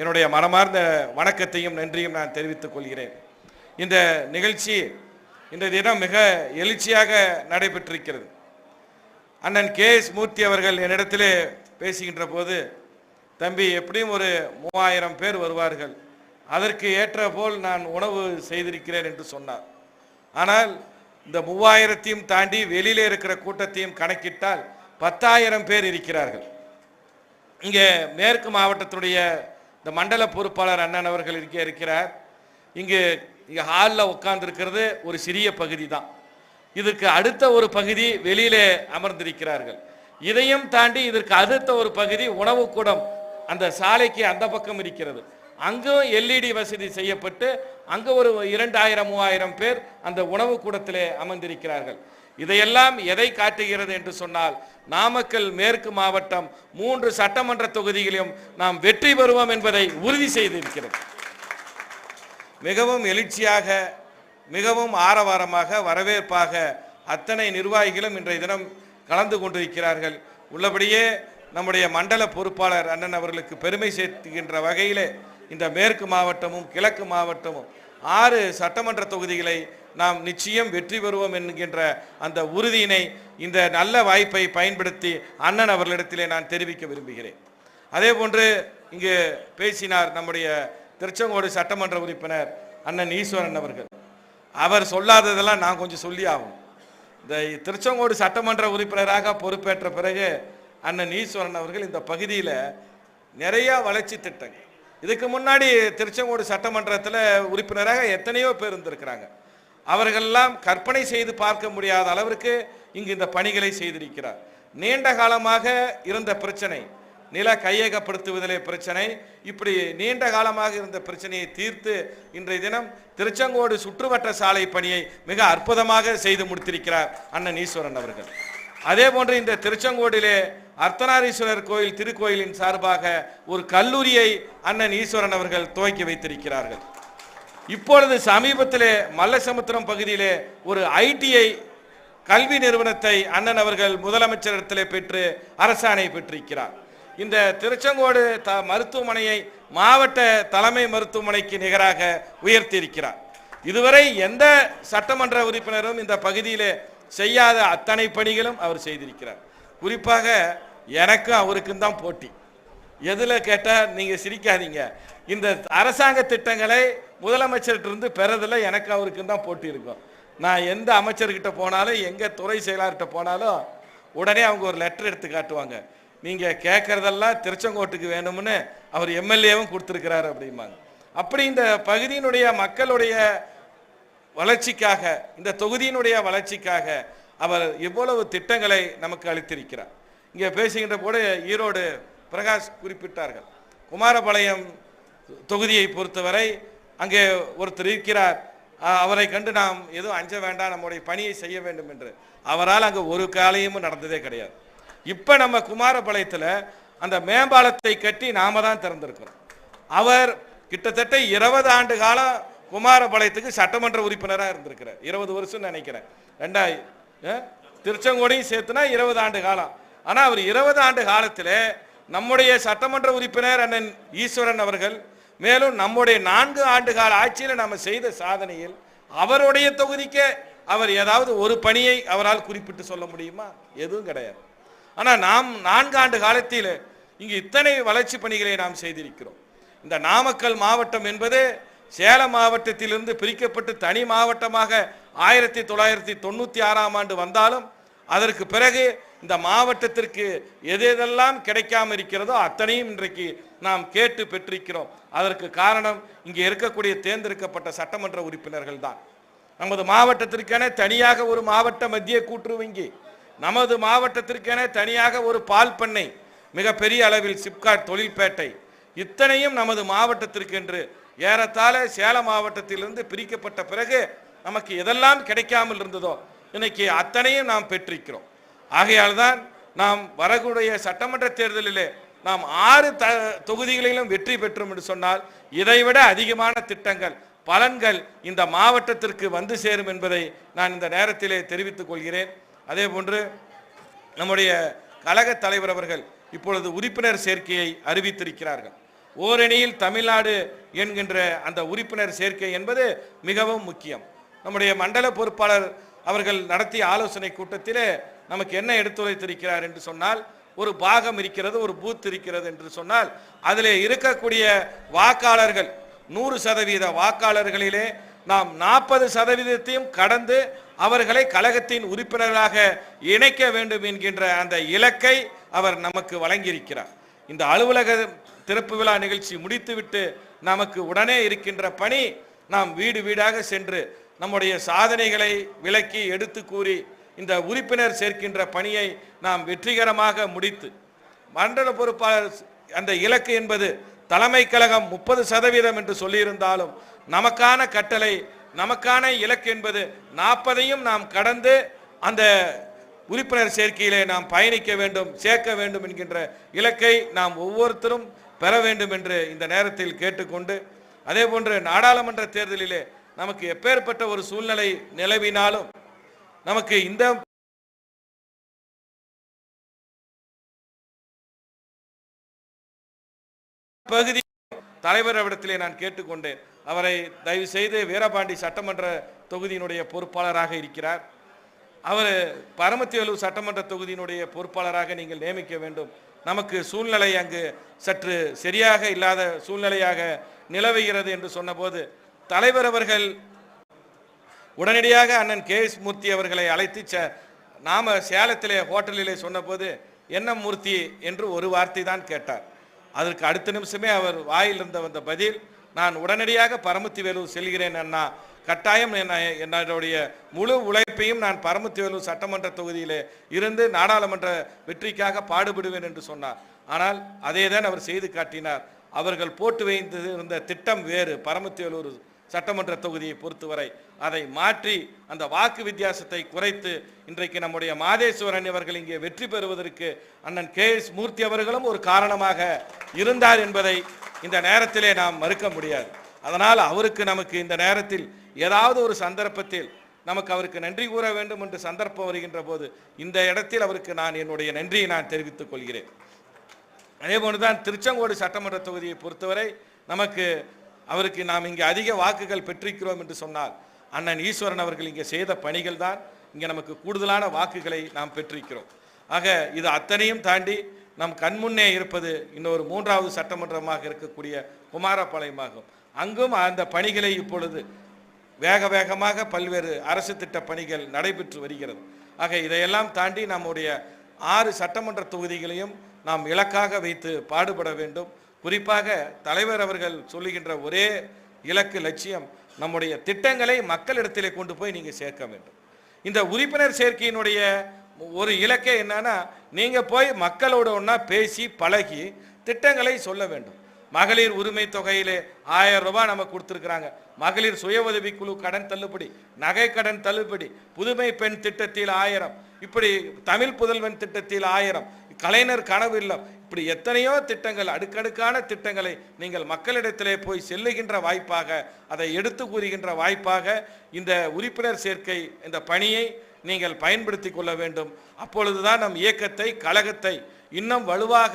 என்னுடைய மனமார்ந்த வணக்கத்தையும் நன்றியும் நான் தெரிவித்துக் கொள்கிறேன். இந்த நிகழ்ச்சி இந்த தினம் மிக எழுச்சியாக நடைபெற்றிருக்கிறது. அண்ணன் கே எஸ் மூர்த்தி அவர்கள் என்னிடத்திலே பேசுகின்ற போது தம்பி எப்படியும் ஒரு மூவாயிரம் பேர் வருவார்கள். அதற்கு ஏற்ற போல் நான் உணவு செய்திருக்கிறேன் என்று சொன்னார். ஆனால் இந்த மூவாயிரத்தையும் தாண்டி வெளியிலே இருக்கிற கூட்டத்தையும் கணக்கிட்டால் பத்தாயிரம் பேர் இருக்கிறார்கள். இங்கே மேற்கு மாவட்டத்துடைய இந்த மண்டல பொறுப்பாளர் அண்ணன் அவர்கள் இருக்கே இருக்கிறார். இங்கு இங்கே ஹாலில் உட்கார்ந்துருக்கிறது ஒரு சிறிய பகுதி தான். இதற்கு அடுத்த ஒரு பகுதி வெளியிலே அமர்ந்திருக்கிறார்கள். இதையும் தாண்டி இதற்கு அடுத்த ஒரு பகுதி உணவு கூடம் அந்த சாலைக்கு அந்த பக்கம் இருக்கிறது. அங்கும் எல்இடி வசதி செய்யப்பட்டு அங்கு ஒரு இரண்டாயிரம் மூவாயிரம் பேர் அந்த உணவு கூடத்திலே அமர்ந்திருக்கிறார்கள். இதையெல்லாம் எதை காட்டுகிறது என்று சொன்னால் நாமக்கல் மேற்கு மாவட்டம் மூன்று சட்டமன்ற தொகுதிகளிலும் நாம் வெற்றி பெறுவோம் என்பதை உறுதி செய்திருக்கிறது மிகவும் எழுச்சியாக மிகவும் ஆரவாரமாக வரவேற்பாக அத்தனை நிர்வாகிகளும் இன்றைய தினம் கலந்து கொண்டிருக்கிறார்கள். உள்ளபடியே நம்முடைய மண்டல பொறுப்பாளர் அண்ணன் அவர்களுக்கு பெருமை சேர்த்துகின்ற வகையிலே இந்த மேற்கு மாவட்டமும் கிழக்கு மாவட்டமும் ஆறு சட்டமன்ற தொகுதிகளை நாம் நிச்சயம் வெற்றி பெறுவோம் என்கின்ற அந்த உறுதியினை இந்த நல்ல வாய்ப்பை பயன்படுத்தி அண்ணன் அவர்களிடத்திலே நான் தெரிவிக்க விரும்புகிறேன். அதே போன்று இங்கு பேசினார் நம்முடைய திருச்செங்கோடு சட்டமன்ற உறுப்பினர் அண்ணன் ஈஸ்வரன் அவர்கள். அவர் சொல்லாததெல்லாம் நான் கொஞ்சம் சொல்லி ஆகும். இந்த திருச்செங்கோடு சட்டமன்ற உறுப்பினராக பொறுப்பேற்ற பிறகு அண்ணன் ஈஸ்வரன் அவர்கள் இந்த பகுதியில் நிறையா வளர்ச்சி திட்டங்கள். இதுக்கு முன்னாடி திருச்செங்கோடு சட்டமன்றத்தில் உறுப்பினராக எத்தனையோ பேர் இருந்திருக்கிறாங்க. அவர்களெல்லாம் கற்பனை செய்து பார்க்க முடியாத அளவிற்கு இங்கு இந்த பணிகளை செய்திருக்கிறார். நீண்ட காலமாக இருந்த பிரச்சனை நில கையகப்படுத்துவதிலே பிரச்சனை இப்படி நீண்ட காலமாக இருந்த பிரச்சனையை தீர்த்து இன்றைய தினம் திருச்செங்கோடு சுற்றுவட்ட சாலை பணியை மிக அற்புதமாக செய்து முடித்திருக்கிறார் அண்ணன் ஈஸ்வரன் அவர்கள். அதே போன்று இந்த திருச்செங்கோடிலே அர்த்தநாரீஸ்வரர் கோயில் திருக்கோயிலின் சார்பாக ஒரு கல்லூரியை அண்ணன் ஈஸ்வரன் அவர்கள் துவக்கி வைத்திருக்கிறார்கள். இப்பொழுது சமீபத்திலே மல்லசமுத்திரம் பகுதியிலே ஒரு ஐடிஐ கல்வி நிறுவனத்தை அண்ணன் அவர்கள் முதலமைச்சரிடத்திலே பெற்று அரசாணை பெற்றிருக்கிறார். இந்த திருச்செங்கோடு த மருத்துவமனையை மாவட்ட தலைமை மருத்துவமனைக்கு நிகராக உயர்த்தியிருக்கிறார். இதுவரை எந்த சட்டமன்ற உறுப்பினரும் இந்த பகுதியிலே செய்யாத அத்தனை பணிகளும் அவர் செய்திருக்கிறார். குறிப்பாக எனக்கும் அவருக்கும் தான் போட்டி. எதில் கேட்டால் நீங்கள் சிரிக்காதீங்க. இந்த அரசாங்க திட்டங்களை முதலமைச்சர்கிட்ட பெறதில் எனக்கு அவருக்கும் தான் போட்டி இருக்கும். நான் எந்த அமைச்சர்கிட்ட போனாலும் எங்கே துறை செயலாளர்கிட்ட போனாலும் உடனே அவங்க ஒரு லெட்டர் எடுத்து காட்டுவாங்க. நீங்கள் கேட்குறதெல்லாம் திருச்செங்கோட்டுக்கு வேணும்னு அவர் எம்எல்ஏவும் கொடுத்துருக்கிறாரு அப்படிம்பாங்க. அப்படி இந்த பகுதியினுடைய மக்களுடைய வளர்ச்சிக்காக இந்த தொகுதியினுடைய வளர்ச்சிக்காக அவர் இவ்வளவு திட்டங்களை நமக்கு அளித்திருக்கிறார். இங்கே பேசுகின்ற போது ஈரோடு பிரகாஷ் குறிப்பிட்டார்கள். குமாரபாளையம் தொகுதியை பொறுத்தவரை அங்கே ஒருத்தர் இருக்கிறார். அவரை கண்டு நாம் எதுவும் அஞ்ச வேண்டாம் நம்முடைய பணியை செய்ய வேண்டும் என்று. அவரால் அங்கே ஒரு காலையும் நடந்ததே கிடையாது. இப்போ நம்ம குமாரபாளையத்தில் அந்த மேம்பாலத்தை கட்டி நாம தான் திறந்திருக்கிறோம். அவர் கிட்டத்தட்ட இருபது ஆண்டு காலம் குமாரபாளையத்துக்கு சட்டமன்ற உறுப்பினராக இருந்திருக்கிறார். இருபது வருஷம் நினைக்கிறேன். ரெண்டாய் திருச்செங்கோடையும் சேர்த்துனா இருபது ஆண்டு காலம். ஆனால் அவர் இருபது ஆண்டு காலத்தில் நம்முடைய சட்டமன்ற உறுப்பினர் அண்ணன் ஈஸ்வரன் அவர்கள் மேலும் நம்முடைய நான்கு ஆண்டு கால ஆட்சியில் நம்ம செய்த சாதனையில் அவருடைய தொகுதிக்கே அவர் ஏதாவது ஒரு பணியை அவரால் குறிப்பிட்டு சொல்ல முடியுமா? எதுவும் கிடையாது. ஆனால் நாம் நான்கு ஆண்டு காலத்தில் இங்கு இத்தனை வளர்ச்சி பணிகளை நாம் செய்திருக்கிறோம். இந்த நாமக்கல் மாவட்டம் என்பது சேலம் மாவட்டத்திலிருந்து பிரிக்கப்பட்டு தனி மாவட்டமாக ஆயிரத்தி தொள்ளாயிரத்தி தொண்ணூற்றி ஆறாம் ஆண்டு வந்தாலும் அதற்கு பிறகு இந்த மாவட்டத்திற்கு எது எதெல்லாம் கிடைக்காம இருக்கிறதோ அத்தனையும் இன்றைக்கு நாம் கேட்டு பெற்றிருக்கிறோம். அதற்கு காரணம் இங்கே இருக்கக்கூடிய தேர்ந்தெடுக்கப்பட்ட சட்டமன்ற உறுப்பினர்கள் தான் நமது மாவட்டத்திற்கென தனியாக ஒரு மாவட்ட மத்திய கூட்டுறவு வங்கி நமது மாவட்டத்திற்கென தனியாக ஒரு பால் பண்ணை மிகப்பெரிய அளவில் சிப்காட் தொழில்பேட்டை இத்தனையும் நமது மாவட்டத்திற்கு என்று ஏறத்தாழ சேலம் மாவட்டத்திலிருந்து பிரிக்கப்பட்ட பிறகு நமக்கு எதெல்லாம் கிடைக்காமல் இருந்ததோ இன்னைக்கு அத்தனையும் நாம் பெற்றிருக்கிறோம். ஆகையால் தான் நாம் வரக்கூடிய சட்டமன்ற தேர்தலிலே நாம் ஆறு த தொகுதிகளிலும் வெற்றி பெற்றோம் என்று சொன்னால் இதைவிட அதிகமான திட்டங்கள் பலன்கள் இந்த மாவட்டத்திற்கு வந்து சேரும் என்பதை நான் இந்த நேரத்திலே தெரிவித்துக் கொள்கிறேன். அதே போன்று நம்முடைய கழக தலைவர் அவர்கள் இப்பொழுது உறுப்பினர் சேர்க்கையை அறிவித்திருக்கிறார்கள். ஓரணியில் தமிழ்நாடு என்கின்ற அந்த உறுப்பினர் சேர்க்கை என்பது மிகவும் முக்கியம். நம்முடைய மண்டல பொறுப்பாளர் அவர்கள் நடத்திய ஆலோசனை கூட்டத்திலே நமக்கு என்ன எடுத்துரைத்திருக்கிறார் என்று சொன்னால் ஒரு பாகம் இருக்கிறது ஒரு பூத் இருக்கிறது என்று சொன்னால் அதில் இருக்கக்கூடிய வாக்காளர்கள் நூறு சதவீத வாக்காளர்களிலே நாம் நாற்பது சதவீதத்தையும் கடந்து அவர்களை கழகத்தின் உறுப்பினர்களாக இணைக்க வேண்டும் என்கின்ற அந்த இலக்கை அவர் நமக்கு வழங்கியிருக்கிறார். இந்த அலுவலக திறப்பு விழா நிகழ்ச்சி முடித்துவிட்டு நமக்கு உடனே இருக்கின்ற பணி நாம் வீடு வீடாக சென்று நம்முடைய சாதனைகளை விளக்கி எடுத்து கூறி இந்த உறுப்பினர் சேர்க்கின்ற பணியை நாம் வெற்றிகரமாக முடித்து மண்டல பொறுப்பாளர் அந்த இலக்கு என்பது தலைமை கழகம் முப்பது சதவீதம் என்று சொல்லியிருந்தாலும் நமக்கான கட்டளை நமக்கான இலக்கு என்பது நாற்பதையும் நாம் கடந்து அந்த உறுப்பினர் சேர்க்கையிலே நாம் பயணிக்க வேண்டும் சேர்க்க வேண்டும் என்கின்ற இலக்கை நாம் ஒவ்வொருத்தரும் பெற வேண்டும் என்று இந்த நேரத்தில் கேட்டுக்கொண்டு அதே போன்று நாடாளுமன்ற தேர்தலிலே நமக்கு எப்பேற்பட்ட ஒரு சூழ்நிலை நிலவினாலும் நமக்கு இந்த பகுதி தலைவரிடத்திலே நான் கேட்டுக்கொண்டேன். அவரை தயவு செய்து வீரபாண்டி சட்டமன்ற தொகுதியினுடைய பொறுப்பாளராக இருக்கிறார். அவர் பரமத்தியலூர் சட்டமன்ற தொகுதியினுடைய பொறுப்பாளராக நீங்கள் நியமிக்க வேண்டும். நமக்கு சூழ்நிலை அங்கு சற்று சரியாக இல்லாத சூழ்நிலையாக நிலவுகிறது என்று சொன்னபோது தலைவர் அவர்கள் உடனடியாக அண்ணன் கே எஸ் மூர்த்தி அவர்களை அழைத்து ச நாம சேலத்திலே ஹோட்டலிலே சொன்னபோது என்ன மூர்த்தி? என்று ஒரு வார்த்தை தான் கேட்டார். அதற்கு அடுத்த நிமிஷமே அவர் வாயில் இருந்த வந்த பதில் நான் உடனடியாக பரமத்தி வேலூர் செல்கிறேன் அண்ணா. கட்டாயம் என்ன என்னுடைய முழு உழைப்பையும் நான் பரமத்தி வேலூர் சட்டமன்ற தொகுதியிலே இருந்து நாடாளுமன்ற வெற்றிக்காக பாடுபடுவேன் என்று சொன்னார். ஆனால் அதே தான் அவர் செய்து காட்டினார். அவர்கள் போட்டு வைத்து இருந்த திட்டம் வேறு. பரமத்தி வேலூர் சட்டமன்ற தொகுதியை பொறுத்தவரை அதை மாற்றி அந்த வாக்கு வித்தியாசத்தை குறைத்து இன்றைக்கு நம்முடைய மாதேஸ்வரன் அவர்கள் இங்கே வெற்றி பெறுவதற்கு அண்ணன் கே எஸ் மூர்த்தி அவர்களும் ஒரு காரணமாக இருந்தார் என்பதை இந்த நேரத்திலே நாம் மறுக்க முடியாது. அதனால் அவருக்கு நமக்கு இந்த நேரத்தில் ஏதாவது ஒரு சந்தர்ப்பத்தில் நமக்கு அவருக்கு நன்றி கூற வேண்டும் என்று சந்தர்ப்பம் வருகின்ற போது இந்த இடத்தில் அவருக்கு நான் என்னுடைய நன்றியை நான் தெரிவித்துக் கொள்கிறேன். அதே போன்றுதான் திருச்செங்கோடு சட்டமன்ற தொகுதியை பொறுத்தவரை நமக்கு அவருக்கு நாம் இங்கே அதிக வாக்குகள் பெற்றிருக்கிறோம் என்று சொன்னால் அண்ணன் ஈஸ்வரன் அவர்கள் இங்கே செய்த பணிகள் தான் இங்கே நமக்கு கூடுதலான வாக்குகளை நாம் பெற்றிருக்கிறோம். ஆக இது அத்தனையும் தாண்டி நம் கண்முன்னே இருப்பது இன்னொரு மூன்றாவது சட்டமன்றமாக இருக்கக்கூடிய குமாரபாளையமாகும். அங்கும் அந்த பணிகளை இப்பொழுது வேக வேகமாக பல்வேறு அரசு திட்ட பணிகள் நடைபெற்று வருகிறது. ஆக இதையெல்லாம் தாண்டி நம்முடைய ஆறு சட்டமன்ற தொகுதிகளையும் நாம் இலக்காக வைத்து பாடுபட வேண்டும். குறிப்பாக தலைவர் அவர்கள் சொல்லுகின்ற ஒரே இலக்கு லட்சியம் நம்முடைய திட்டங்களை மக்களிடத்திலே கொண்டு போய் நீங்கள் சேர்க்க வேண்டும். இந்த உறுப்பினர் சேர்க்கையினுடைய ஒரு இலக்கே என்னன்னா நீங்கள் போய் மக்களோட ஒன்றா பேசி பழகி திட்டங்களை சொல்ல வேண்டும். மகளிர் உரிமை தொகையிலே ஆயிரம் ரூபாய் நம்ம கொடுத்துருக்குறாங்க. மகளிர் சுய உதவி குழு கடன் தள்ளுபடி நகை கடன் தள்ளுபடி புதுமை பெண் திட்டத்தில் ஆயிரம் இப்படி தமிழ் புதல்வன் திட்டத்தில் ஆயிரம் கலைஞர் கனவு இல்லம் இப்படி எத்தனையோ திட்டங்கள் அடுக்கடுக்கான திட்டங்களை நீங்கள் மக்களிடத்திலே போய் செல்லுகின்ற வாய்ப்பாக அதை எடுத்து கூறுகின்ற வாய்ப்பாக இந்த உறுப்பினர் சேர்க்கை இந்த பணியை நீங்கள் பயன்படுத்தி கொள்ள வேண்டும். அப்பொழுதுதான் நம் இயக்கத்தை கழகத்தை இன்னும் வலுவாக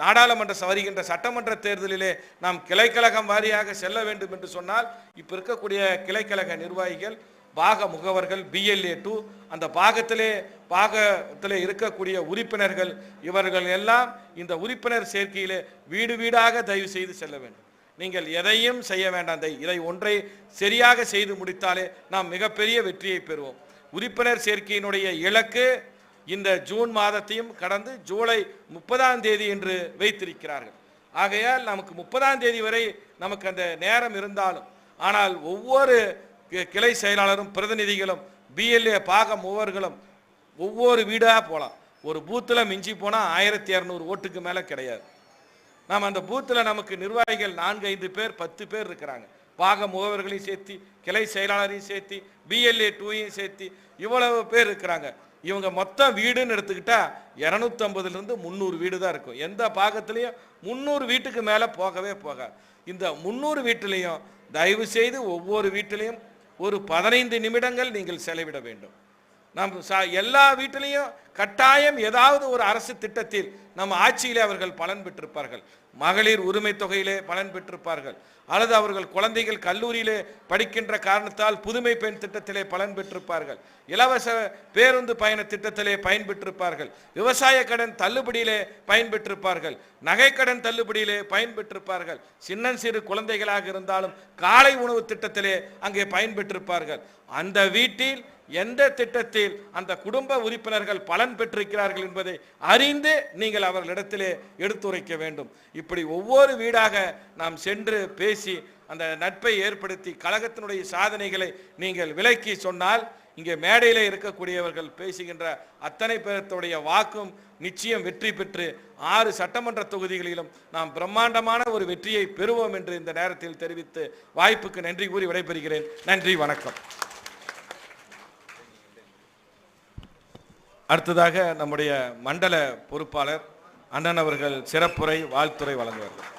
நாடாளுமன்ற சவரிகின்ற வருகின்ற சட்டமன்ற தேர்தலிலே நாம் கிளைக்கழகம் வாரியாக செல்ல வேண்டும் என்று சொன்னால் இப்போ இருக்கக்கூடிய கிளைக்கழக நிர்வாகிகள் பாக முகவர்கள் பிஎல்ஏ டூ அந்த பாகத்திலே பாகத்தில் இருக்கக்கூடிய உறுப்பினர்கள் இவர்கள் எல்லாம் இந்த உறுப்பினர் சேர்க்கையிலே வீடு வீடாக தயவு செய்து செல்ல வேண்டும். நீங்கள் எதையும் செய்ய வேண்டாம். இதை ஒன்றை சரியாக செய்து முடித்தாலே நாம் மிகப்பெரிய வெற்றியை பெறுவோம். உறுப்பினர் சேர்க்கையினுடைய இலக்கு இந்த ஜூன் மாதத்தையும் கடந்து ஜூலை முப்பதாம் தேதி என்று வைத்திருக்கிறார்கள். ஆகையால் நமக்கு முப்பதாம் தேதி வரை நமக்கு அந்த நேரம் இருந்தாலும் ஆனால் ஒவ்வொரு கி- கிளை செயலாளரும் பிரதிநிதிகளும் பிஎல்ஏ பாக மூவர்களும் ஒவ்வொரு வீடாக போகலாம் ஒரு பூத்தில் மிஞ்சி போனால் ஆயிரத்தி இரநூறு ஓட்டுக்கு மேலே கிடையாது. நாம் அந்த பூத்தில் நமக்கு நிர்வாகிகள் நான்கு ஐந்து பேர் பத்து பேர் இருக்கிறாங்க. பாக முகவர்களையும் சேர்த்து கிளை செயலாளரையும் சேர்த்து பிஎல்ஏ டூயும் சேர்த்து இவ்வளவு பேர் இருக்கிறாங்க. இவங்க மொத்தம் வீடுன்னு எடுத்துக்கிட்டா இரநூத்தம்பதுலேருந்து முந்நூறு வீடு தான் இருக்கும். எந்த பாகத்துலேயும் முந்நூறு வீட்டுக்கு மேலே போகவே போகாது. இந்த முந்நூறு வீட்டிலையும் தயவு செய்து ஒவ்வொரு வீட்டிலையும் ஒரு பதினைந்து நிமிடங்கள் நீங்கள் செலவிட வேண்டும். நாம் சா எல்லா வீட்டிலையும் கட்டாயம் ஏதாவது ஒரு அரசு திட்டத்தில் நம்ம ஆட்சியிலே அவர்கள் பலன் பெற்றிருப்பார்கள். மகளிர் உரிமை தொகையிலே பலன் பெற்றிருப்பார்கள். அல்லது அவர்கள் குழந்தைகள் கல்லூரியிலே படிக்கின்ற காரணத்தால் புதுமை பெண் திட்டத்திலே பலன் பெற்றிருப்பார்கள். இலவச பேருந்து பயண திட்டத்திலே பயன்பெற்றிருப்பார்கள் விவசாய கடன் தள்ளுபடியிலே பயன்பெற்றிருப்பார்கள் நகைக்கடன் தள்ளுபடியிலே பயன்பெற்றிருப்பார்கள் சின்னஞ்சிறு குழந்தைகளாக இருந்தாலும் காலை உணவு திட்டத்திலே அங்கே பயன்பெற்றிருப்பார்கள் அந்த வீட்டில் எந்த திட்டத்தில் அந்த குடும்ப உறுப்பினர்கள் பலன் பெற்றிருக்கிறார்கள் என்பதை அறிந்து நீங்கள் அவர்களிடத்திலே எடுத்துரைக்க வேண்டும். இப்படி ஒவ்வொரு வீடாக நாம் சென்று பேசி அந்த நட்பை ஏற்படுத்தி கழகத்தினுடைய சாதனைகளை நீங்கள் விலக்கி சொன்னால் இங்கே மேடையில் இருக்கக்கூடியவர்கள் பேசுகின்ற அத்தனை பேரத்துடைய வாக்கும் நிச்சயம் வெற்றி பெற்று ஆறு சட்டமன்ற தொகுதிகளிலும் நாம் பிரம்மாண்டமான ஒரு வெற்றியை பெறுவோம் என்று இந்த நேரத்தில் தெரிவித்து வாய்ப்புக்கு நன்றி கூறி விடைபெறுகிறேன். நன்றி வணக்கம். அடுத்ததாக நம்முடைய மண்டல பொறுப்பாளர் அண்ணன் அவர்கள் சிறப்புரை வாழ்த்துரை வழங்குவார்கள்.